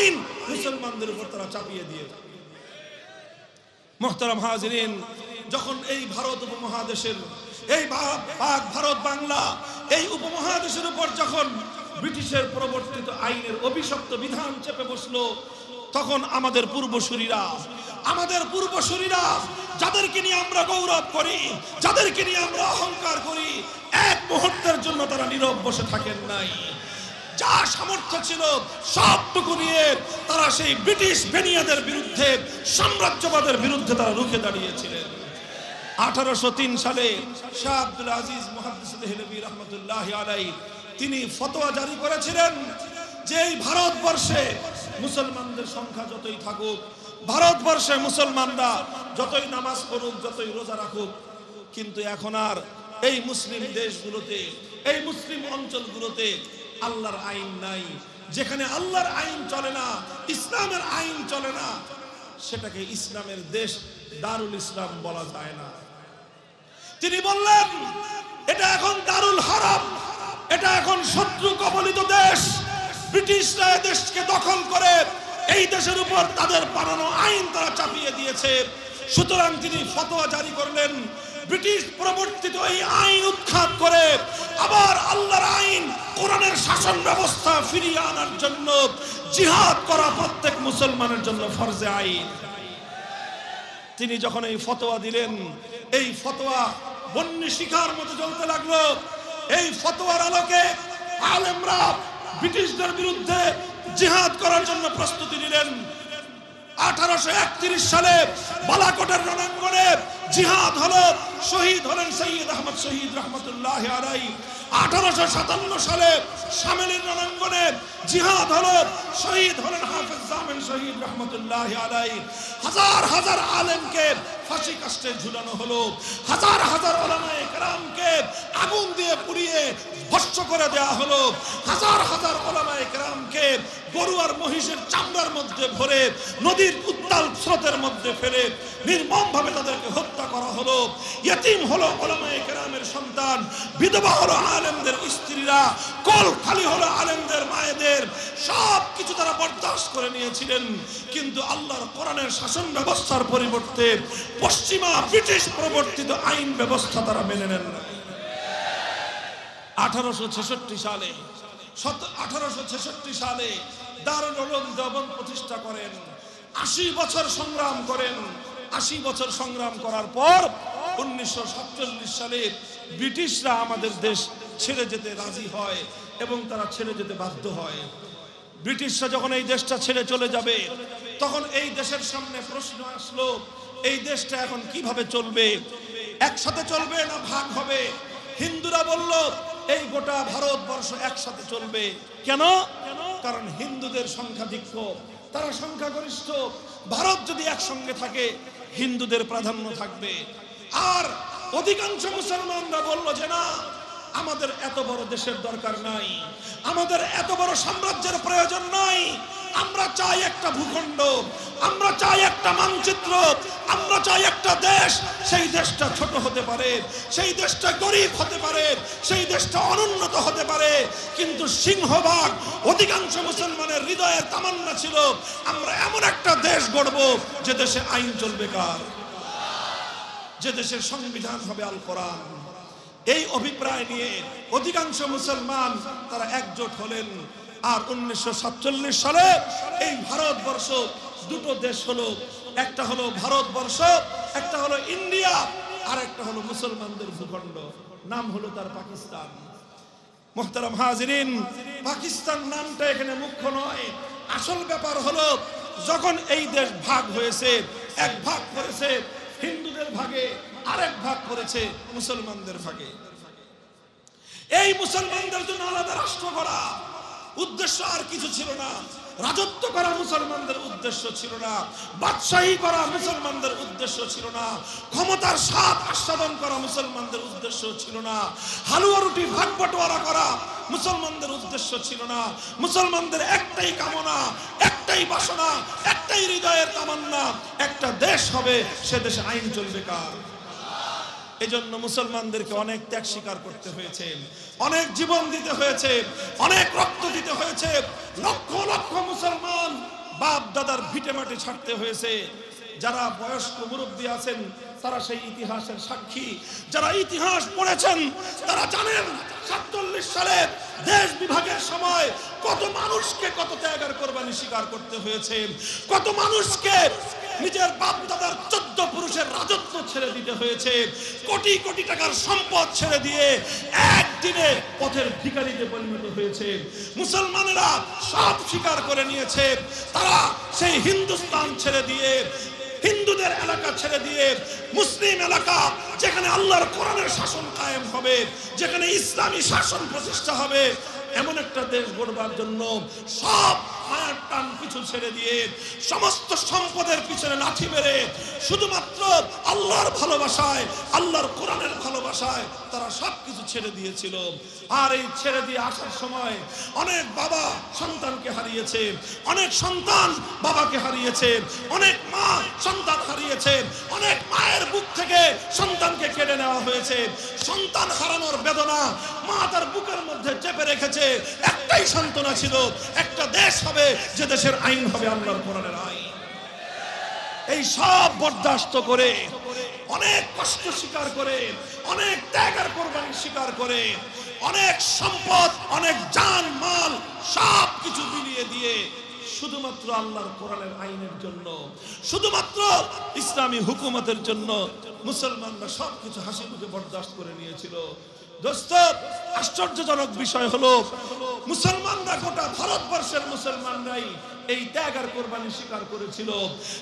আইন মুসলমানদের উপর তারা চাপিয়ে দিয়ে মোহতারাম হাজরিন, যখন এই ভারত উপমহাদেশের, এই পাক ভারত বাংলা, এই উপমহাদেশের উপর যখন ব্রিটিশের প্রবর্তিত আইনের অভিশপ্ত বিধান চেপে বসল, তখন আমাদের পূর্বসূরীরা আমাদের পূর্বসূরীরা যাদেরকে নিয়ে আমরা গৌরব করি, যাদেরকে নিয়ে আমরা অহংকার করি, এক মুহূর্তের জন্য তারা নীরব বসে থাকেন নাই। যা সামর্থ্য ছিল সবটুকু নিয়ে তারা সেই ব্রিটিশ বেনিয়াদের বিরুদ্ধে, সাম্রাজ্যবাদের বিরুদ্ধে তারা রুখে দাঁড়িয়েছিলেন। আঠারোশো তিন সালে শাহ আব্দুল আজিজ মহাদিস রহমতুল্লাহ আলাই তিনি ফতোয়া জারি করেছিলেন যে ভারতবর্ষে মুসলমানদের সংখ্যা যতই থাকুক, ভারতবর্ষে মুসলমানরা যতই নামাজ পড়ুক, যতই রোজা রাখুক, কিন্তু এখন আর এই মুসলিম দেশগুলোতে, এই মুসলিম অঞ্চলগুলোতে আল্লাহর আইন নাই। যেখানে আল্লাহর আইন চলে না, ইসলামের আইন চলে না, সেটাকে ইসলামের দেশ দারুল ইসলাম বলা যায় না। তিনি বললেন, এটা এখন দারুল হারাম, এটা এখন শত্রু কবলিত দেশ। ব্রিটিশরা দেশকে দখল করে এই দেশের উপর তাদের বানানো আইন তারা চাপিয়ে দিয়েছে। সুতরাং তিনি ফতোয়া জারি করলেন ব্রিটিশ প্রবর্তিত এই আইন উৎখাত করে আবার আল্লাহর আইন, কোরআনের শাসন ব্যবস্থা ফিরিয়ে আনার জন্য জিহাদ করা প্রত্যেক মুসলমানের জন্য ফরজে আইন। তিনি যখন এই ফতোয়া দিলেন, এই ফতোয়া বন্যী শিখার মতো চলতে লাগল। এই ফতোয়ার আলোকে আলেমরা ব্রিটিশদের বিরুদ্ধে জিহাদ করার জন্য প্রস্তুতি নিলেন। আঠারোশো একত্রিশ সালে বালাকোটের রণাঙ্গনে জিহাদ হলো, শহীদ হলেন সৈয়দ আহমদ শহীদ রহমতুল্লাহ আলাই আঠারোশো সাতান্ন সালে সামেলের রণাঙ্গনে জিহাদ হলো, শহীদ হলেন হাফেজ জামেন শহীদ রহমতুল্লাহ আলাই হাজার হাজার আলেমকে ফাঁসি কাস্টে ঝুলানো হলো। হাজার হাজার ওলামায়ে কেরামকে আগুন দিয়ে পুড়িয়ে ভস্য করে দেওয়া হলো। হাজার হাজার ওলামায়ে কেরামকে গরু আর মহিষের চামড়ার মধ্যে ভরে, নদীর উত্তাল স্রোতের মধ্যে ফেলে নির্মম ভাবে তাদেরকে হত্যা করা হলো। ইয়েতিম হলো ওলামায়ে কেরামের সন্তান, বিধবা হলো আলেমদের স্ত্রীরা, কল খালি হলো আলেমদের মায়েদের। সব কিছু তারা বরদাস্ত করে নিয়েছিলেন। কিন্তু আল্লাহর কোরআনের শাসন ব্যবস্থার পরিবর্তে পশ্চিমা ব্রিটিশ প্রবর্তিত আইন ব্যবস্থা তারা মেনে নেন না আঠারোশো ছেষট্টি সালে আঠারোশো ছেষট্টি সালে দারুল উলুম দেওবন্দ প্রতিষ্ঠা করেন। আশি বছর সংগ্রাম করেন। আশি বছর সংগ্রাম করার পর উনিশশো সাতচল্লিশ সালে ব্রিটিশরা আমাদের দেশ ছেড়ে যেতে রাজি হয় এবং তারা ছেড়ে যেতে বাধ্য হয়। ব্রিটিশরা যখন এই দেশটা ছেড়ে চলে যাবে, তখন এই দেশের সামনে প্রশ্ন আসলো, এই দেশটা এখন কীভাবে চলবে? একসাথে চলবে না ভাগ হবে? হিন্দুরা বলল, এই গোটা ভারতবর্ষ একসাথে চলবে। কেন? কারণ হিন্দুদের সংখ্যাধিক্য তারা সংখ্যাগরিষ্ঠ। ভারত যদি একসঙ্গে থাকে হিন্দুদের প্রাধান্য থাকবে। আর অধিকাংশ মুসলমানরা বলল যে, না, আমাদের এত বড় দেশের দরকার নাই। আমাদের এত বড় সাম্রাজ্যের প্রয়োজন নাই। আমরা চাই একটা ভূখণ্ড, আমরা চাই একটা মানচিত্র, আমরা চাই একটা দেশ। সেই দেশটা ছোট হতে পারে, সেই দেশটা গরিব হতে পারে, সেই দেশটা অনুন্নত হতে পারে। কিন্তু সিংহভাগ, অধিকাংশ মুসলমানের হৃদয়ের তামান্না ছিল, আমরা এমন একটা দেশ গড়ব যে দেশে আইন চলবে কার? যে দেশের সংবিধান হবে আল কোরআন। এই অভিপ্রায় নিয়ে অধিকাংশ মুসলমান তারা একজোট হলেন। আর উনিশশো সাতচল্লিশ সালে এই ভারতবর্ষ দুটো দেশ হলো। একটা হলো ভারতবর্ষ, একটা হলো ইন্ডিয়া, আর একটা হলো মুসলমানদের ভূখণ্ড। নাম হলো তার পাকিস্তান। মোহতারাম হাজরিন, পাকিস্তান নামটা এখানে মুখ্য নয়। আসল ব্যাপার হলো, যখন এই দেশ ভাগ হয়েছে, এক ভাগ করেছে হিন্দুদের ভাগে, আরেক ভাগ করেছে মুসলমানদের ভাগে। এই মুসলমানদের জন্য আলাদা রাষ্ট্র করা উদ্দেশ্য আর কিছু ছিল না। রাজত্ব করা মুসলমানদের উদ্দেশ্য ছিল না। বাদশাহী করা মুসলমানদের উদ্দেশ্য ছিল না। ক্ষমতার স্বাদ আস্বাদন করা মুসলমানদের উদ্দেশ্য ছিল না। হালুয়া রুটি ভাগ বটোয়ারা করা মুসলমানদের উদ্দেশ্য ছিল না। মুসলমানদের একটাই কামনা, একটাই বাসনা, একটাই হৃদয়ের তামান্না, একটা দেশ হবে, সে দেশে আইন চলবে কার? এজন্য মুসলমানদেরকে অনেক ত্যাগ স্বীকার করতে হয়েছে, অনেক জীবন দিতে হয়েছে, অনেক রক্ত দিতে হয়েছে। লক্ষ লক্ষ মুসলমান বাপ দাদার ভিটে মাটি ছাড়তে হয়েছে। যারা বয়স্ক মুরব্বী আছেন, তারা সেই ইতিহাসের সাক্ষী। যারা ইতিহাস পড়েছেন, তারা জানেন সাতচল্লিশ সালে দেশ বিভাগের সময় কত মানুষকে কত ত্যাগের কোরবানি স্বীকার করতে হয়েছে। কত মানুষকে নিজের বাপ দাদার চোদ্দ পুরুষের রাজত্ব ছেড়ে দিতে হয়েছে। কোটি কোটি টাকার সম্পদ ছেড়ে দিয়ে একদিনে পথের ভিখারিতে পরিণত হয়েছে। মুসলমানেরা সব স্বীকার করে নিয়েছে। তারা সেই হিন্দুস্তান ছেড়ে দিয়ে, হিন্দুদের এলাকা ছেড়ে দিয়ে, মুসলিম এলাকা যেখানে আল্লাহর কোরআনের শাসন কায়েম হবে, যেখানে ইসলামী শাসন প্রতিষ্ঠা হবে, এমন একটা দেশ গড়বার জন্য সব মায়ার টান পিছু ছেড়ে দিয়ে সমস্ত সম্পদের পিছনে লাঠি মেরে শুধুমাত্র আল্লাহর ভালোবাসায়, আল্লাহর কোরআনের ভালোবাসায় তারা সব কিছু ছেড়ে দিয়েছিল। আর এই ছেড়ে দিয়ে আসার সময় অনেক বাবা সন্তানকে হারিয়েছে, অনেক সন্তান বাবাকে হারিয়েছে, অনেক মা সন্তান হারিয়েছে, অনেক মায়ের বুক থেকে সন্তানকে কেড়ে নেওয়া হয়েছে। সন্তান হারানোর বেদনা মা তার বুকের মধ্যে চেপে রেখেছে। একটাই সান্ত্বনা ছিল, একটা দেশ হবে যে দেশের আইন হবে আল্লাহর কোরআনের আইন। এই সব বরদাস্ত করে, অনেক কষ্ট স্বীকার করে, অনেক ত্যাগের কোরবানি স্বীকার করে, অনেক সম্পদ, অনেক জান, মাল, সব কিছু বিলিয়ে দিয়ে শুধুমাত্র আল্লাহর কোরআনের আইনের জন্য, শুধুমাত্র ইসলামী হুকুমতের জন্য মুসলমানরা সবকিছু হাসি মুখে বরদাস্ত করে নিয়েছিল। দোস্ত আশ্চর্যজনক বিষয় হলো মুসলমানরা গোটা ভারতবর্ষের মুসলমানরাই এই ত্যাগ আর কোরবানি স্বীকার করেছিল।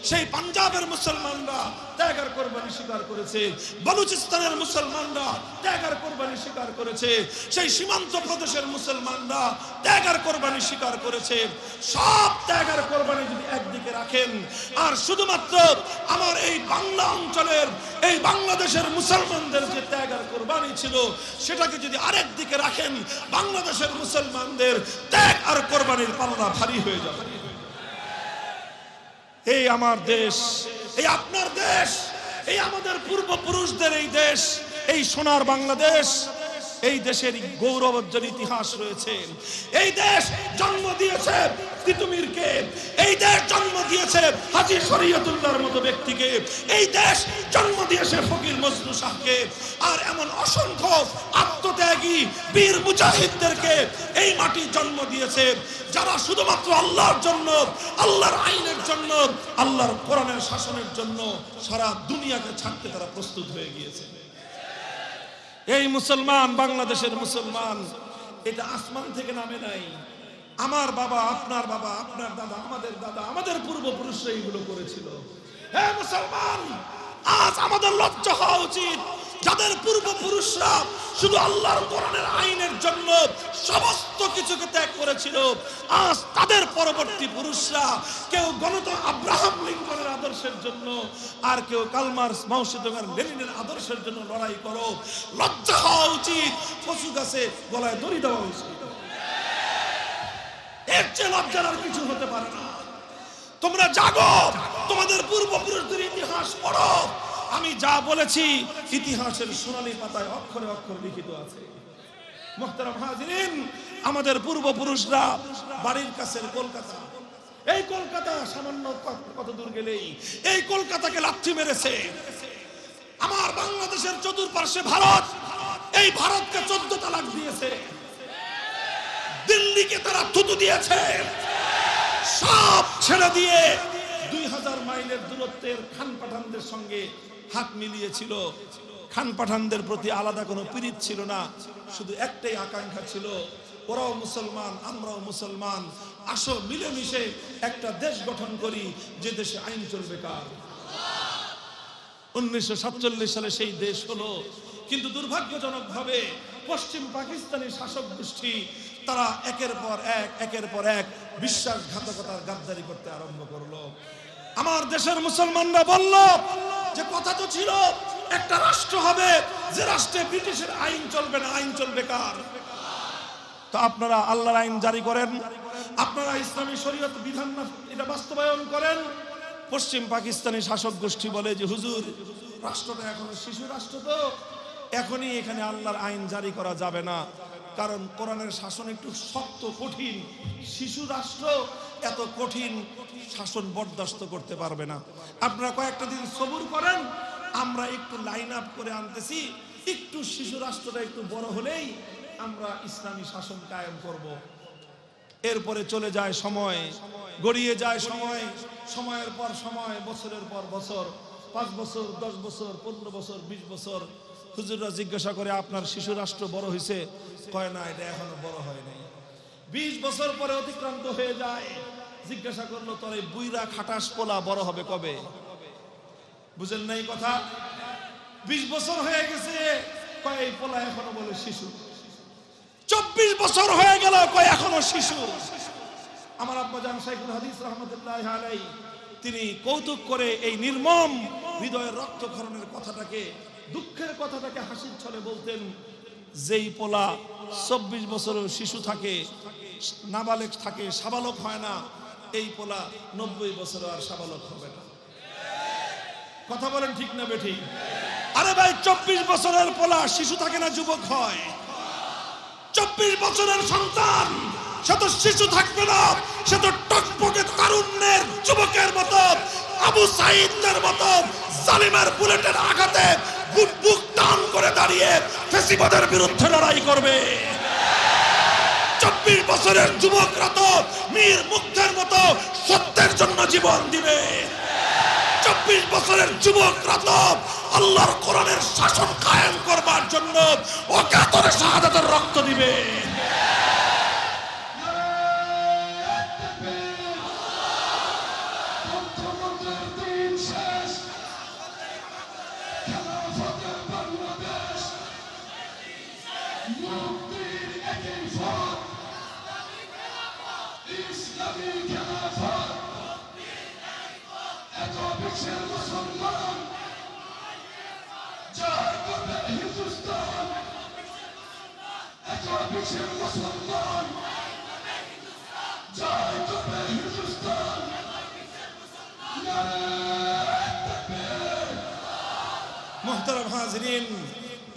সেই পাঞ্জাবের মুসলমানরা ত্যাগ আর কোরবানি স্বীকার করেছে। বলুচিস্তানের মুসলমানরা ত্যাগ আর কোরবানি স্বীকার করেছে। সেই সীমান্ত প্রদেশের মুসলমানরা ত্যাগ আর কোরবানি স্বীকার করেছে। সব ত্যাগ আর কোরবানি যদি একদিকে রাখেন, আর শুধুমাত্র আমার এই বাংলা অঞ্চলের, এই বাংলাদেশের মুসলমানদের যে ত্যাগ আর কোরবানি ছিল, সেটাকে যদি আরেক দিকে রাখেন, বাংলাদেশের মুসলমানদের ত্যাগ আর কোরবানির পালনা ভারী হয়ে যাবে। এই আমার দেশ এই আপনার দেশ এই আমাদের পূর্বপুরুষদের এই দেশ এই সোনার বাংলাদেশ এই দেশের গৌরবোজ্জ্বল ইতিহাস রয়েছে। এই দেশ জন্ম দিয়েছে তিতুমিরকে। এই দেশ জন্ম দিয়েছে হাজি শরীয়তুল্লাহর মতো ব্যক্তিকে। এই দেশ জন্ম দিয়েছে ফকির মজনু শাহকে। আর এমন অসংখ্য আত্মত্যাগী বীর মুজাহিদদেরকে এই মাটি জন্ম দিয়েছে, যারা শুধুমাত্র আল্লাহর জন্য, আল্লাহর আইনের জন্য, আল্লাহর কোরআনের শাসনের জন্য সারা দুনিয়াকে ছাড়তে তারা প্রস্তুত হয়ে গিয়েছে। এই মুসলমান, বাংলাদেশের মুসলমান, এটা আসমান থেকে নামে নাই। আমার বাবা, আপনার বাবা, আপনার দাদা, আমাদের দাদা, আমাদের পূর্বপুরুষরা এইগুলো করেছিল। হে মুসলমান, আজ আমাদের লজ্জা হওয়া উচিত। যাদের পূর্বপুরুষরা শুধু আল্লাহর কোরআনের আইনের জন্য সমস্ত কিছুকে ত্যাগ করেছিল, আজ তাদের পরবর্তী পুরুষরা কেউ গণত আব্রাহাম লিঙ্কনের আদর্শের জন্য আর কেউ কালমার মাউসেদগার লেনিনের আদর্শের জন্য লড়াই করো। লজ্জা হওয়া উচিত কচু গাছে গলায় দড়ি দেওয়া উচিত। এর চেয়ে লজ্জার আর কিছু হতে পারে না। তোমরা জাগো, তোমাদের পূর্বপুরুষদের ইতিহাস পড়ো। আমি যা বলেছি ইতিহাসের সোনালী পাতায় অক্ষরে অক্ষর লিখিত আছে। আমাদের পূর্বপুরুষরা বাড়ির কাছের কলকাতা। এই কলকাতা সামান্য কত- দূর গেলেই এই কলকাতাকে লাথি মেরেছে। আমার বাংলাদেশের চতুর্পার্শ্বে ভারত, এই ভারতকে চোদ্দ তালাক দিয়েছে। দিল্লিকে তারা থুতু দিয়েছে। সব ছেড়ে দিয়ে দুই হাজার মাইলের দূরত্বের খান পাঠানদের সঙ্গে হাত মিলিয়েছিল। খান পাঠানদের প্রতি আলাদা কোনো পীড়িত ছিল না, শুধু একটাই আকাঙ্ক্ষা ছিল, ওরাও মুসলমান, আমরাও মুসলমান, আসো মিলেমিশে একটা দেশ গঠন করি, যে দেশে আইন চলবে কার? উনিশশো সাতচল্লিশ সালে সেই দেশ হলো, কিন্তু দুর্ভাগ্যজনক ভাবে পশ্চিম পাকিস্তানি শাসক গোষ্ঠী, তারা একের পর এক, একের পর এক বিশ্বাসঘাতকতার গাদ্দারি করতে আরম্ভ করল। আমার দেশের মুসলমানরা বলল যে কথা তো ছিল, একটা রাষ্ট্র হবে, যে রাষ্ট্রে ব্রিটিশের আইন চলবে না, আইন চলবে কার? তো আপনারা আল্লাহর আইন জারি করেন, আপনারা ইসলামী শরীয়ত বিধান এটা বাস্তবায়ন করেন। পশ্চিম পাকিস্তানি শাসক গোষ্ঠী বলে যে, হুজুর, রাষ্ট্রটা এখন শিশু রাষ্ট্র তো, এখনই এখানে আল্লাহর আইন জারি করা যাবে না। কারণ কোরআনের শাসন একটু শক্ত, কঠিন। শিশু রাষ্ট্র এত কঠিন শাসন বরদাস্ত করতে পারবে না। আপনারা কয়েকটা দিন সবুর করেন, আমরা একটু লাইন আপ করে আনতেছি। একটু শিশু রাষ্ট্রটা একটু বড় হলেই আমরা ইসলামী শাসন কায়েম করব। এরপরে চলে যায় সময়, গড়িয়ে যায় সময়, সময়ের পর সময়, বছরের পর বছর, পাঁচ বছর, দশ বছর, পনেরো বছর, বিশ বছর। হুজুররা জিজ্ঞাসা করে, আপনার শিশু রাষ্ট্র বড় হয়েছে কয়, না, এটা এখনও বড় হয় নাই। বিশ বছর পরে অতিক্রান্ত হয়ে যায়। জিজ্ঞাসা করল, তোর এই বুইরা খাটাস পোলা, বড় হবে কবে? বুঝেন নাই কথা? বিশ বছর হয়ে গেছে, কয় এই পোলা এখনও বলে শিশু। চব্বিশ বছর হয়ে গেল, কয় এখনও শিশু। আমার আব্বা জান শাইখুল হাদিস রহমতুল্লাহ আলাই তিনি কৌতুক করে এই নির্মম হৃদয়ের রক্তক্ষরণের কথাটাকে, দুঃখের কথাটাকে হাসির ছলে বলতেন যেই পোলা চব্বিশ বছরের শিশু থাকে, নাবালেক থাকে, সাবালক হয় না, এই পোলা নব্বই বছর আর সাবালক হবে না। কথা বলেন ঠিক না বেঠি? আরে ভাই, চব্বিশ বছরের পোলা শিশু থাকে না, যুবক হয়। চব্বিশ বছরের সন্তান, সে তো শিশু থাকবে না, সে তো টকপকে তারুণ্যের যুবকের মতো, আবু সাইদের মতো জালিমের বুলেটের আঘাতে বুক বুক টান করে দাঁড়িয়ে ফেসিবাদের বিরুদ্ধে লড়াই করবে। চব্বিশ বছরের যুবকরা তো মীর মুগ্ধের মতো সত্যের জন্য জীবন দিবে। চব্বিশ বছরের যুবকরা তো আল্লাহর কোরআনের শাসন কায়েম করবার জন্য অকাতরে শাহাদাতের রক্ত দিবে। বিশ্বের মুসলমান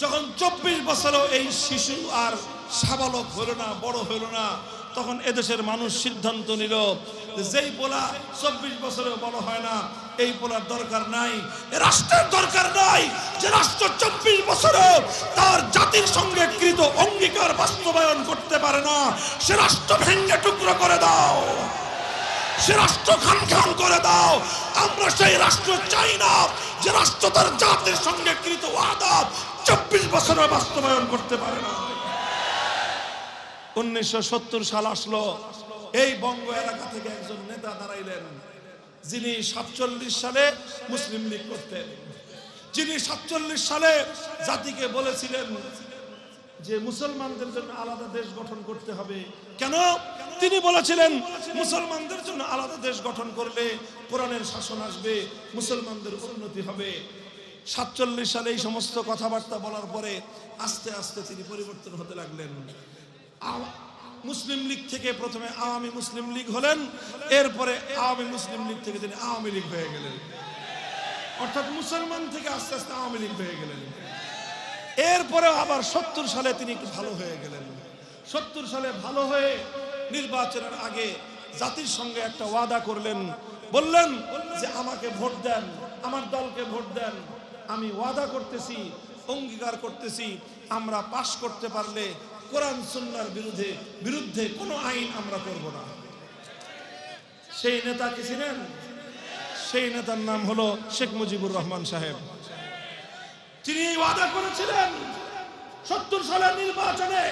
যখন চব্বিশ বছরও এই শিশু আর সাবালক হলো না, বড় হলো না, তখন এদেশের মানুষ সিদ্ধান্ত নিল, যেই পোলা চব্বিশ বছরেও বড় হয় না এই পোলার দরকার নাই রাষ্ট্রের দরকার নাই যে রাষ্ট্র চব্বিশ বছরেও তার জাতির সঙ্গে কৃত অঙ্গীকার বাস্তবায়ন করতে পারে না। সে রাষ্ট্র ভেঙ্গে টুকরো করে দাও। সে রাষ্ট্র খান খান করে দাও। আমরা সেই রাষ্ট্র চাই না যে রাষ্ট্র তার জাতির সঙ্গে কৃত ওয়াদা চব্বিশ বছরে বাস্তবায়ন করতে পারে না। উনিশশো সত্তর সাল আসলো। এই বঙ্গ এলাকা থেকে একজন নেতা দাঁড়াইলেন। যিনি সাতচল্লিশ সালে মুসলিম লীগ করতেন। যিনি সাতচল্লিশ সালে জাতিকে বলেছিলেন যে মুসলমানদের জন্য আলাদা দেশ গঠন করতে হবে। কেন? তিনি বলেছিলেন, মুসলমানদের জন্য আলাদা দেশ গঠন করলে কোরআনের শাসন আসবে, মুসলমানদের উন্নতি হবে। সাতচল্লিশ সালে এই সমস্ত কথাবার্তা বলার পরে আস্তে আস্তে তিনি পরিবর্তন হতে লাগলেন। মুসলিম লীগ থেকে প্রথমে আওয়ামী মুসলিম লীগ হলেন, এরপরে আওয়ামী মুসলিম লীগ থেকে তিনি আওয়ামী লীগ হয়ে গেলেন। অর্থাৎ মুসলমান থেকে আস্তে আস্তে আওয়ামী লীগ হয়ে গেলেন। এরপরে আবার সত্তর সালে তিনি একটু ভালো হয়ে গেলেন। সত্তর সালে ভালো হয়ে নির্বাচনের আগে জাতির সঙ্গে একটা ওয়াদা করলেন, বললেন যে আমাকে ভোট দেন, আমার দলকে ভোট দেন। আমি ওয়াদা করতেছি, অঙ্গীকার করতেছি, আমরা পাশ করতে পারলে কোরআন সুন্নার বিরুদ্ধে বিরুদ্ধে কোনো আইন আমরা করব না। সেই নেতা কি ছিলেন? সেই নেতার নাম হলো শেখ মুজিবুর রহমান সাহেব। তিনি ওয়াদা করেছিলেন, সত্তর সালের নির্বাচনে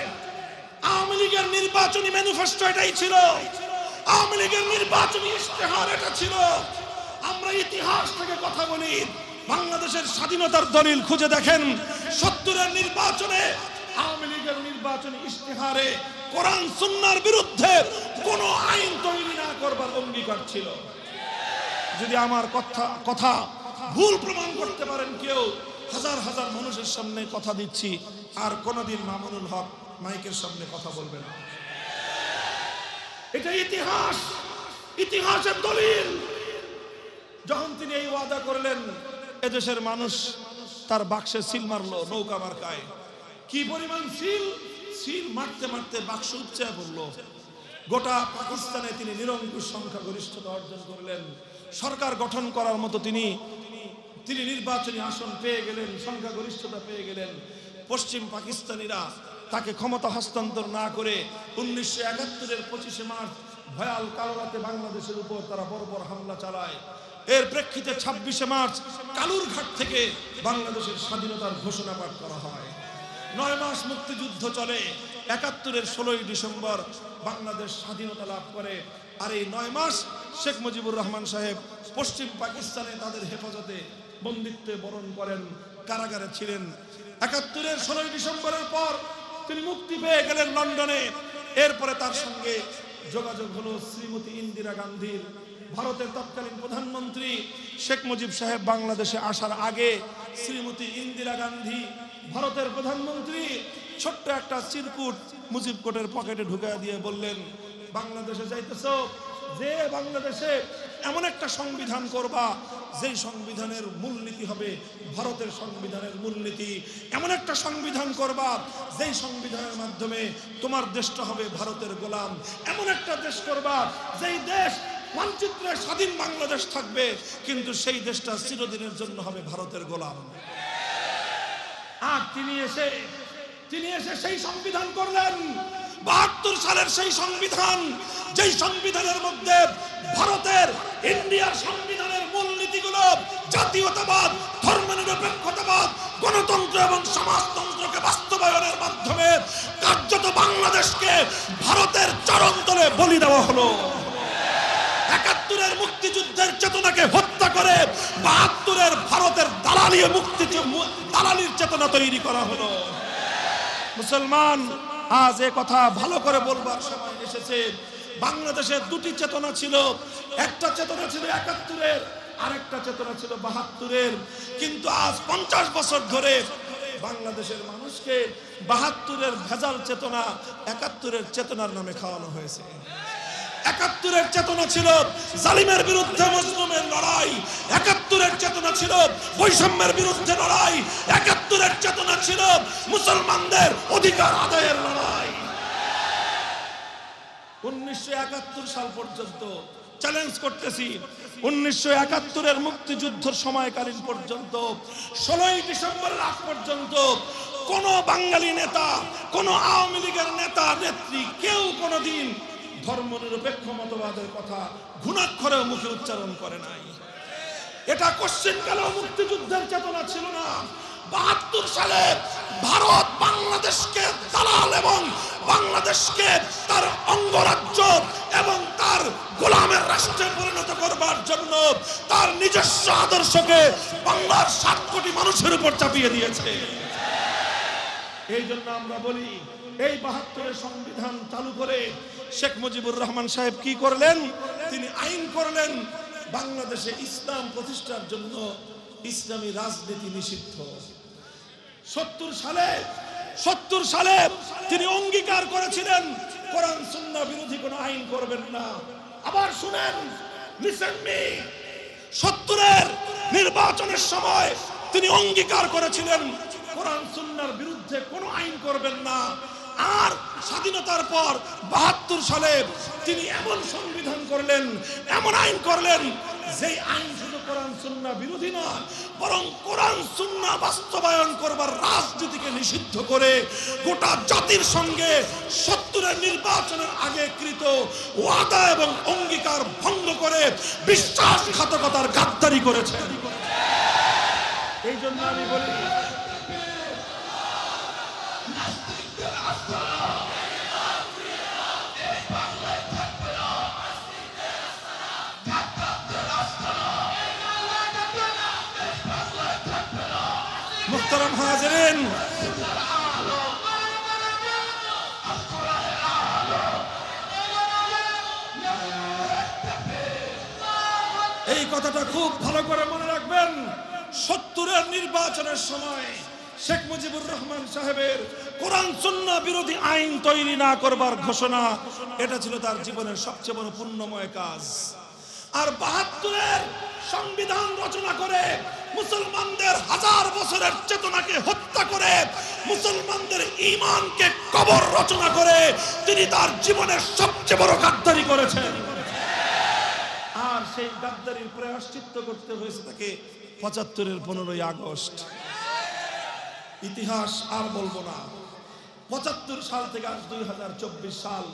আওয়ামী লীগের নির্বাচনী ম্যানিফেস্টো এটাই ছিল। আওয়ামী লীগের নির্বাচনী ইশতেহার এটা ছিল। আমরা ইতিহাস থেকে কথা বলি। বাংলাদেশের স্বাধীনতার দলিল খুঁজে দেখেন। সত্তরের নির্বাচনে আওয়ামী লীগের নির্বাচনী ইশতেহারে কোরআন সুন্নার বিরুদ্ধে কোনো আইন তৈরি না করবার অঙ্গীকার ছিল। যদি আমার কথা কথা ভুল প্রমাণ করতে পারেন কেউ, হাজার হাজার মানুষের সামনে কথা দিচ্ছি, আর কোনোদিন মামুনুল হক মাইকের সামনে কথা বলবেন না। এটা ইতিহাস, ইতিহাসের দলিল। যখন তিনি এই ওয়াদা করলেন, এদেশের মানুষ তার বাক্সে সিল মারলো নৌকা মার্কায়। কি পরিমাণ সিল সিল মারতে মারতে বাক্স উচ্চায় পড়ল। গোটা পাকিস্তানে তিনি নিরঙ্কুশ সংখ্যাগরিষ্ঠতা অর্জন করলেন। সরকার গঠন করার মতো তিনি তিনি নির্বাচনী আসন পেয়ে গেলেন, সংখ্যাগরিষ্ঠতা পেয়ে গেলেন। পশ্চিম পাকিস্তানিরা তাকে ক্ষমতা হস্তান্তর না করে উনিশশো একাত্তরের পঁচিশে মার্চ ভয়াল কালো রাতে বাংলাদেশের উপর তারা বর্বর হামলা চালায়। এর প্রেক্ষিতে ছাব্বিশে মার্চ কালুরঘাট থেকে বাংলাদেশের স্বাধীনতার ঘোষণা পাঠ করা হয়। নয় মাস মুক্তিযুদ্ধ চলে। একাত্তরের ষোলোই ডিসেম্বর বাংলাদেশ স্বাধীনতা লাভ করে। আর এই নয় মাস শেখ মুজিবুর রহমান সাহেব পশ্চিম পাকিস্তানে তাদের হেফাজতে বন্দিত্বে বরণ করেন, কারাগারে ছিলেন। একাত্তরের ষোলোই ডিসেম্বরের পর তিনি মুক্তি পেয়ে গেলেন লন্ডনে। এরপরে তার সঙ্গে যোগাযোগ হলো শ্রীমতী ইন্দিরা গান্ধীর। ভারতের তৎকালীন প্রধানমন্ত্রী শেখ মুজিব সাহেব বাংলাদেশে আসার আগে শ্রীমতী ইন্দিরা গান্ধী ভারতের প্রধানমন্ত্রী ছোট্ট একটা চিরকুট মুজিব কোটের পকেটে ঢুকা দিয়ে বললেন, বাংলাদেশে যাইতেছ? যে বাংলাদেশে এমন একটা সংবিধান করবা, যেই সংবিধানের মূলনীতি হবে ভারতের সংবিধানের মূলনীতি। এমন একটা সংবিধান করবা, যেই সংবিধানের মাধ্যমে তোমার দেশটা হবে ভারতের গোলাম। এমন একটা দেশ করবা, যেই দেশ মানচিত্রে স্বাধীন বাংলাদেশ থাকবে, কিন্তু সেই দেশটা চিরদিনের জন্য হবে ভারতের গোলাম। আর তিনি এসে তিনি এসে সেই সংবিধান করলেন। বাহাত্তর সালের সেই সংবিধান, যেই সংবিধানের মধ্যে ভারতের, ইন্ডিয়ার সংবিধানের মূলনীতিগুলো জাতীয়তাবাদ, ধর্মনিরপেক্ষতাবাদ, গণতন্ত্র এবং সমাজতন্ত্রকে বাস্তবায়নের মাধ্যমে কার্যত বাংলাদেশকে ভারতের চরণতলে বলি দেওয়া হলো। একাত্তরের মুক্তিযুদ্ধের চেতনাকে হত্যা করে বাহাত্তরের ভারতের দালালি মুক্তি দালালির চেতনা তৈরি করা হলো। মুসলমান, আজ এ কথা ভালো করে বলবার সময় এসেছে। বাংলাদেশের দুটি চেতনা ছিল। একটা চেতনা ছিল একাত্তরের, আরেকটা চেতনা ছিল বাহাত্তরের। কিন্তু আজ পঞ্চাশ বছর ধরে বাংলাদেশের মানুষকে বাহাত্তরের ভেজাল চেতনা একাত্তরের চেতনার নামে খাওয়ানো হয়েছে। একাত্তরের চেতনা ছিল জালিমের বিরুদ্ধে মজলুমের লড়াই। একাত্তরের চেতনা ছিল বৈষম্যের বিরুদ্ধে লড়াই। একাত্তরের চেতনা ছিল মুসলমানদের অধিকার আদায়ের লড়াই। উনিশশো একাত্তর সাল পর্যন্ত চ্যালেঞ্জ করতেছি। উনিশশো একাত্তরের মুক্তিযুদ্ধের সময়কালীন পর্যন্ত, ষোলোই ডিসেম্বরের আগ পর্যন্ত কোন বাঙালি নেতা, কোন আওয়ামী লীগের নেতা, নেত্রী কেউ কোনোদিন ধর্মনিরপেক্ষ মতবাদের কথা ঘুণাক্ষরেও মুখে উচ্চারণ করে নাই। এটা কোশ্চেন কালেও মুক্তিযুদ্ধের চেতনা ছিল না। বাহাত্তর সালে ভারত বাংলাদেশকে দালাল এবং বাংলাদেশকে তার অঙ্গরাজ্য এবং তার গোলামের রাষ্ট্রে পরিণত করবার জন্য তার নিজস্ব আদর্শকে বাংলার সাত কোটি মানুষের উপর চাপিয়ে দিয়েছে। এই জন্য আমরা বলি, এই বাহাত্তরের সংবিধান চালু করে শেখ মুজিবুর রহমান সাহেব কি করলেন? তিনি আইন করলেন, বাংলাদেশে ইসলাম প্রতিষ্ঠার জন্য ইসলামী রাজনীতি নিষিদ্ধ। সত্তর সালে সত্তর সালে তিনি অঙ্গীকার করেছিলেন, কোরআন সুন্নাহ বিরোধী কোনো আইন করবেন না। আবার শুনেন মি সত্তরের নির্বাচনের সময় তিনি অঙ্গীকার করেছিলেন, কোরআন সুন্নার বিরুদ্ধে কোনো আইন করবেন না। আর স্বাধীনতার পর বাহাত্তর সালে তিনি এমন সংবিধান করলেন, এমন আইন করলেন, যেই আইন শুধু কোরআন, সুন্না বিরোধী নয়, বরং কোরআন, সুন্না বাস্তবায়ন করবার রাজনীতিকে নিষিদ্ধ করে গোটা জাতির সঙ্গে সত্তরের নির্বাচনের আগে কৃত ওয়াদা এবং অঙ্গীকার ভঙ্গ করে বিশ্বাসঘাতকতার গাদ্দারি করেছে। এই জন্য আমি বলি এই কথাটা খুব ভালো করে মনে রাখবেন। সত্তরের নির্বাচনের সময় শেখ মুজিবুর রহমান সাহেবের কোরআন সুন্নাহ বিরোধী আইন তৈরি না করবার ঘোষণা, এটা ছিল তার জীবনের সবচেয়ে বড় পুণ্যময় কাজ। আর বাহাত্তরের সংবিধান রচনা করে মুসলমানদের হাজার বছরের চেতনাকে হত্যা করে, মুসলমানদের ইমানকে কবর রচনা করে, তিনি তার জীবনের সবচেয়ে বড় গাদ্দারি করেছেন। আর সেই গাদ্দারির প্রায়শ্চিত্ত করতে হয়েছে তাকে পঁচাত্তরের পনেরোই আগস্ট। ইতিহাস আর বলব না। পঁচাত্তর সাল থেকে আজ দুই হাজার চব্বিশ সাল